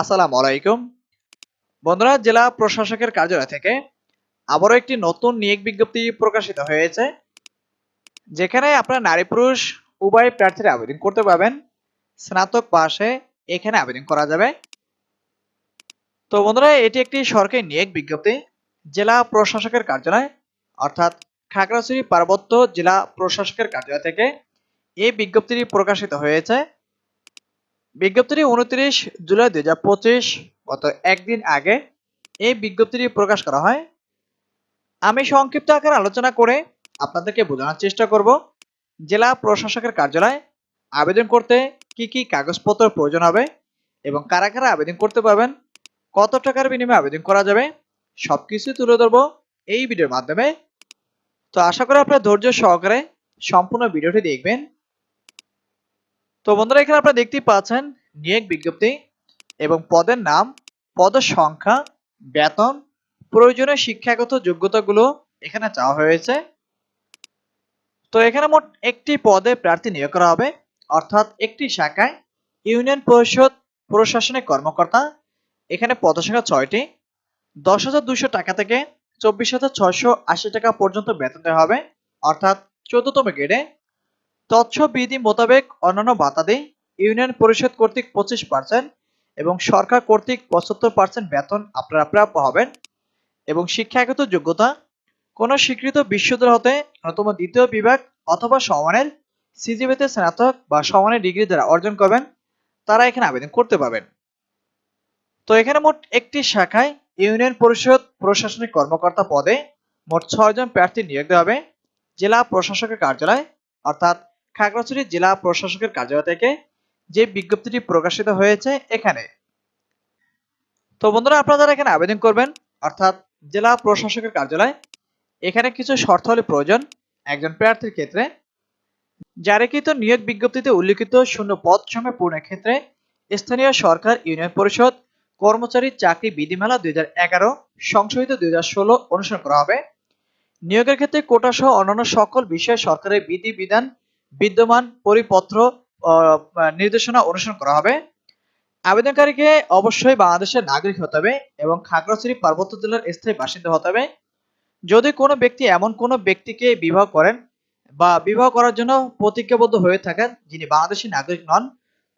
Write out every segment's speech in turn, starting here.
আসসালামু আলাইকুম। বন্ধুরা, জেলা প্রশাসকের কার্যালয় থেকে আবারও একটি নতুন নিয়োগ বিজ্ঞপ্তি প্রকাশিত হয়েছে, যেখানে আপনারা নারী পুরুষ উভয় প্রার্থীরা আবেদন করতে পারবেন। স্নাতক পাশে এখানে আবেদন করা যাবে। তো বন্ধুরা, এটি একটি সরকারি নিয়োগ বিজ্ঞপ্তি, জেলা প্রশাসকের কার্যালয়, অর্থাৎ খাগড়াছড়ি পার্বত্য জেলা প্রশাসকের কার্যালয় থেকে এই বিজ্ঞপ্তিটি প্রকাশিত হয়েছে। বিজ্ঞপ্তিটি উনত্রিশ জুলাই দুই হাজার পঁচিশ, গত একদিন আগে। এই বিজ্ঞপ্তিটি প্রকাশ করা হয়। আমি সংক্ষিপ্ত আকারে আলোচনা করে আপনাদেরকে বোঝানোর চেষ্টা করব। জেলা প্রশাসকের কার্যালয় আবেদন করতে কি কি কাগজপত্র প্রয়োজন হবে এবং কারা কারা আবেদন করতে পারবেন, কত টাকার বিনিময়ে আবেদন করা যাবে, সবকিছু তুলে ধরবো এই ভিডিওর মাধ্যমে। তো আশা করি আপনারা ধৈর্য সহকারে সম্পূর্ণ ভিডিওটি দেখবেন। তো বন্ধুরা, এখানে আপনারা দেখতেই পাচ্ছেন নিয়োগ বিজ্ঞপ্তি এবং পদের নাম, পদের সংখ্যা, বেতন, প্রয়োজনীয় শিক্ষাগত যোগ্যতাগুলো এখানে চাওয়া হয়েছে। তো এখানে মোট একটি পদে প্রার্থী নিয়োগ করা হবে, অর্থাৎ একটি শাখায় ইউনিয়ন পরিষদ প্রশাসনিক কর্মকর্তা, এখানে পদসংখ্যা ছয়টি। দশ হাজার দুশো টাকা থেকে চব্বিশ হাজার ছয়শো আশি টাকা পর্যন্ত বেতন দেওয়া হবে, অর্থাৎ চোদ্দতম গ্রেডে। তৎস বিধি মোতাবেক অন্যান্য ভাতাদি ইউনিয়ন পরিষদ কর্তৃক পঁচিশ পার্সেন্ট এবং সরকার কর্তৃক পঁচাত্তর পার্সেন্ট বেতন আপনারা প্রাপ্য হবেন এবং শিক্ষাগত যোগ্যতা কোন স্বীকৃত বিশ্ববিদ্যালয় হতে ন্যূনতম দ্বিতীয় বিভাগ অথবা সমানের সিজিবিতে স্নাতক বা সমানের ডিগ্রি দ্বারা অর্জন করবেন, তারা এখানে আবেদন করতে পারবেন। তো এখানে মোট একটি শাখায় ইউনিয়ন পরিষদ প্রশাসনিক কর্মকর্তা পদে মোট ছয়জন প্রার্থী নিয়োগ দেওয়া হবে। জেলা প্রশাসকের কার্যালয়, অর্থাৎ খাগড়াছড়ি জেলা প্রশাসকের কার্যালয় থেকে যে বিজ্ঞপ্তিটি প্রকাশিত হয়েছে এখানে। তো বন্ধুরা, আপনারা যারা এখানে আবেদন করবেন, অর্থাৎ জেলা প্রশাসকের কার্যালয়, এখানে কিছু শর্তাবলী প্রয়োজন একজন প্রার্থীর ক্ষেত্রে। জারিকৃত নিয়োগ বিজ্ঞপ্তিতে উল্লিখিত শূন্য পদ সময় পূরণের ক্ষেত্রে স্থানীয় সরকার, ইউনিয়ন পরিষদ, কর্মচারী চাকরি বিধিমালা দুই হাজার এগারো, সংশোধিত দুই হাজার ষোলো অনুসরণ করা হবে। নিয়োগের ক্ষেত্রে কোটা সহ অন্যান্য সকল বিষয়ে সরকারের বিধি, বিধান, বিদ্যমান পরিপত্র নির্দেশনা অনুসরণ করা হবে। আবেদনকারীকে অবশ্যই বাংলাদেশের নাগরিক হতে হবে এবং খাগড়াছড়ি পার্বত্য জেলার স্থায়ী বাসিন্দা হতে হবে। যদি কোনো ব্যক্তি এমন কোনো ব্যক্তিকে বিবাহ করেন বা বিবাহ করার জন্য প্রতিজ্ঞাবদ্ধ হয়ে থাকেন যিনি বাংলাদেশি নাগরিক নন,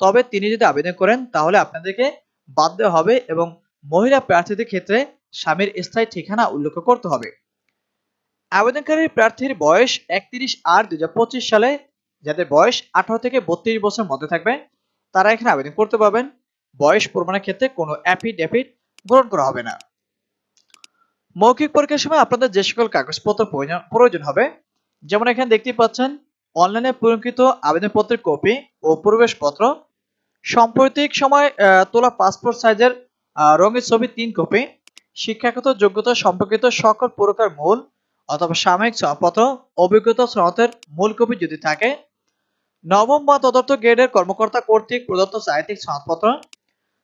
তবে তিনি যদি আবেদন করেন, তাহলে আপনাদেরকে বাদ দেওয়া হবে এবং মহিলা প্রার্থীদের ক্ষেত্রে স্বামীর স্থায়ী ঠিকানা উল্লেখ করতে হবে। আবেদনকারীর প্রার্থীর বয়স একত্রিশ আট দুই সালে যাদের বয়স আঠারো থেকে বত্রিশ বছর মধ্যে থাকবে, তারা এখানে আবেদন করতে পারবেন। বয়স প্রমাণের ক্ষেত্রে কোনো অ্যাফিডেভিট গ্রহণ করা হবে না। মৌখিক পরীক্ষার সময় আপনাদের যে সকল কাগজপত্র প্রয়োজন হবে, যেমন এখানে দেখতে পাচ্ছেন, অনলাইনে পূরণকৃত আবেদনপত্রের কপি ও প্রবেশপত্র, সাম্প্রতিক সময় তোলা পাসপোর্ট সাইজের রঙের ছবি তিন কপি, শিক্ষাগত যোগ্যতা সম্পর্কিত সকল প্রকার মূল অথবা সাময়িক সনদপত্র, অভিজ্ঞতা সনদের মূল কপি যদি থাকে নবম বা তদর্থ গ্রেডের কর্মকর্তা কর্তৃক প্রদত্ত সাহিত্যিক সনদপত্র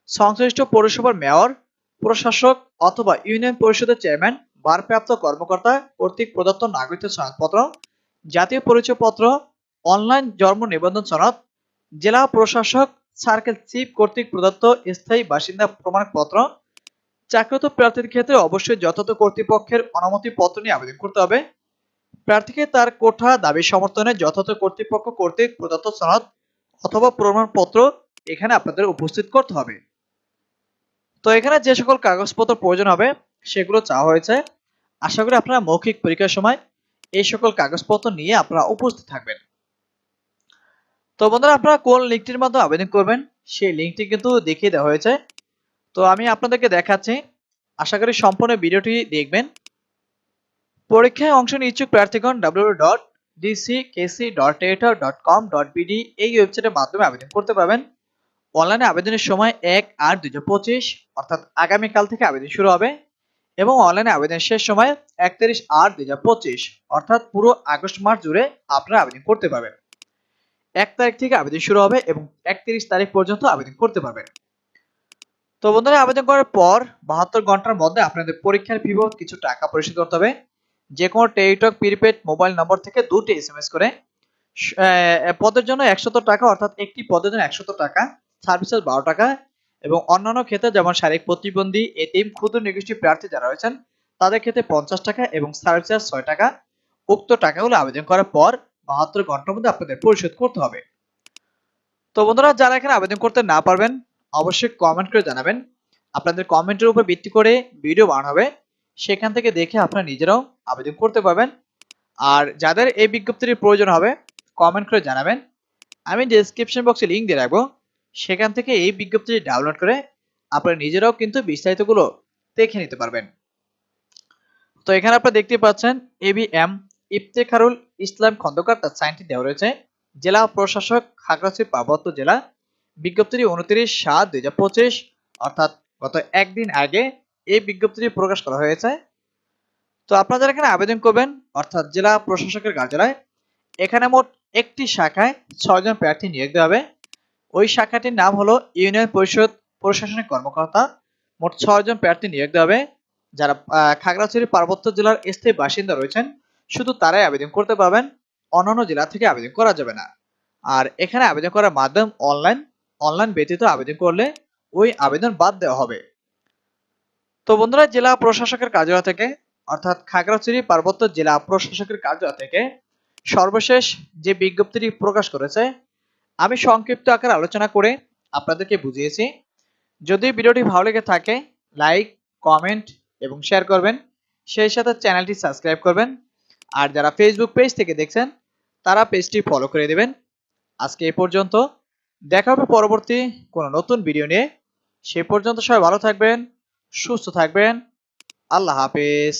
সংশ্লিষ্ট পৌরসভার মেয়র, প্রশাসক অথবা ইউনিয়ন পরিষদের চেয়ারম্যান, ভারপ্রাপ্ত কর্মকর্তা কর্তৃক প্রদত্ত নাগরিক সনদপত্র জাতীয় পরিচয়পত্র, অনলাইন জন্ম নিবন্ধন সনদ, জেলা প্রশাসক সার্কেল চিফ কর্তৃক প্রদত্ত স্থায়ী বাসিন্দা প্রমাণপত্র চাকরিত প্রার্থীর ক্ষেত্রে অবশ্যই যথাযথ কর্তৃপক্ষের অনুমতি পত্র নিয়ে আবেদন করতে হবে। প্রার্থীকে তার কোঠা দাবি সমর্থনে যথাযথ কর্তৃপক্ষ কর্তৃক প্রদত্ত সনদ অথবা প্রমাণপত্র এখানে আপনাদের উপস্থিত করতে হবে। তো এখানে যে সকল কাগজপত্র প্রয়োজন হবে, সেগুলো চাওয়া হয়েছে। আশা করি আপনারা মৌখিক পরীক্ষার সময় এই সকল কাগজপত্র নিয়ে আপনারা উপস্থিত থাকবেন। তো বন্ধুরা, আপনারা কোন লিঙ্কটির মাধ্যমে আবেদন করবেন, সেই লিঙ্কটি কিন্তু দেখিয়ে দেওয়া হয়েছে। তো আমি আপনাদেরকে দেখাচ্ছি। আশা করি সম্পূর্ণ ভিডিওটি দেখবেন। পরীক্ষায় অংশ নিয়ে ইচ্ছুক প্রার্থীগণ W dot DC KC dot dot com dot BD এই ওয়েবসাইটের মাধ্যমে আবেদন করতে পারবেন। অনলাইনে আবেদনের সময় এক আট দুই পঁচিশ, অর্থাৎ আগামীকাল থেকে আবেদন শুরু হবে এবং অনলাইনে আবেদন শেষ সময় একত্রিশ আট দুই পঁচিশ, অর্থাৎ পুরো আগস্ট মাস জুড়ে আপনারা আবেদন করতে পারবেন। এক তারিখ থেকে আবেদন শুরু হবে এবং একত্রিশ তারিখ পর্যন্ত আবেদন করতে পারবেন। তো বন্ধুরা, আবেদন করার পর বাহাত্তর ঘণ্টার মধ্যে আপনাদের পরীক্ষার ফি কিছু টাকা পরিশোধ করতে হবে। যে কোনো টেলিটক, প্রিপেড মোবাইল নম্বর থেকে দুটি এস এম এস করে। পদের জন্য একশত টাকা, অর্থাৎ একটি পদের জন্য একশত টাকা সার্ভিসেস বারো টাকা এবং অন্যান্য ক্ষেত্রে যেমন শারীরিক প্রতিবন্ধী, এতিম, ক্ষুদ্র নিগোষ্ঠী প্রার্থী যারা রয়েছেন, তাদের ক্ষেত্রে পঞ্চাশ টাকা এবং সার্ভিস চার্জ ছয় টাকা। উক্ত টাকাগুলো আবেদন করার পর বাহাত্তর ঘণ্টার মধ্যে আপনাদের পরিশোধ করতে হবে। তো বন্ধুরা, যারা এখানে আবেদন করতে না পারবেন, অবশ্যই কমেন্ট করে জানাবেন। আপনাদের কমেন্টের উপর ভিত্তি করে ভিডিও বানানো হবে। সেখান থেকে দেখে আপনারা নিজেরাও আবেদন করতে পারবেন। আর যাদের এই বিজ্ঞপ্তির প্রয়োজন হবে কমেন্ট করে জানাবেন। আমি ডেসক্রিপশন বক্সে লিঙ্ক দিয়ে রাখব। সেখান থেকে এই বিজ্ঞপ্তিটি ডাউনলোড করে আপনারা নিজেরাও কিন্তু বিস্তারিতগুলো দেখে নিতে পারবেন। তো এখানে আপনারা দেখতে পাচ্ছেন এবিএম ইফতেখারুল ইসলাম খন্দকার তার সাইনটি দেওয়া রয়েছে। জেলা প্রশাসক, খাগড়াছড়ি পার্বত্য জেলা। বিজ্ঞপ্তিটি উনত্রিশ সাত দুই অর্থাৎ গত একদিন আগে এই বিজ্ঞপ্তিটি প্রকাশ করা হয়েছে। তো আপনারা যারা এখানে আবেদন করবেন, অর্থাৎ জেলা প্রশাসকের কার্যালয়। এখানে মোট একটি শাখায় ছয়জন প্রার্থী নিয়োগ দেওয়া হবে। ওই শাখাটির নাম হলো ইউনিয়ন পরিষদ প্রশাসনিক কর্মকর্তা। মোট ছয়জন প্রার্থী নিয়োগ দেওয়া হবে। যারা খাগড়াছড়ি, পার্বত্য জেলার স্থায়ী বাসিন্দা রয়েছেন, শুধু তারাই আবেদন করতে পারবেন। অন্যান্য জেলা থেকে আবেদন করা যাবে না। আর এখানে আবেদন করার মাধ্যম অনলাইন অনলাইন ব্যতীত আবেদন করলে ওই আবেদন বাদ দেওয়া হবে। তো বন্ধুরা, জেলা প্রশাসকের কার্যালয় থেকে অর্থাৎ খাগড়াছড়ি পার্বত্য জেলা প্রশাসকের কার্যালয় থেকে সর্বশেষ যে বিজ্ঞপ্তিটি প্রকাশ করেছে, আমি সংক্ষিপ্ত আকারে আলোচনা করে আপনাদেরকে বুঝিয়েছি। যদি ভিডিওটি ভালো লেগে থাকে, লাইক, কমেন্ট এবং শেয়ার করবেন। সেই সাথে চ্যানেলটি সাবস্ক্রাইব করবেন। আর যারা ফেসবুক পেজ থেকে দেখছেন, তারা পেজটি ফলো করে দেবেন। আজকে এ পর্যন্ত। দেখা হবে পরবর্তী কোনো নতুন ভিডিও নিয়ে। সে পর্যন্ত সবাই ভালো থাকবেন, সুস্থ থাকবেন। আল্লাহ হাফেজ।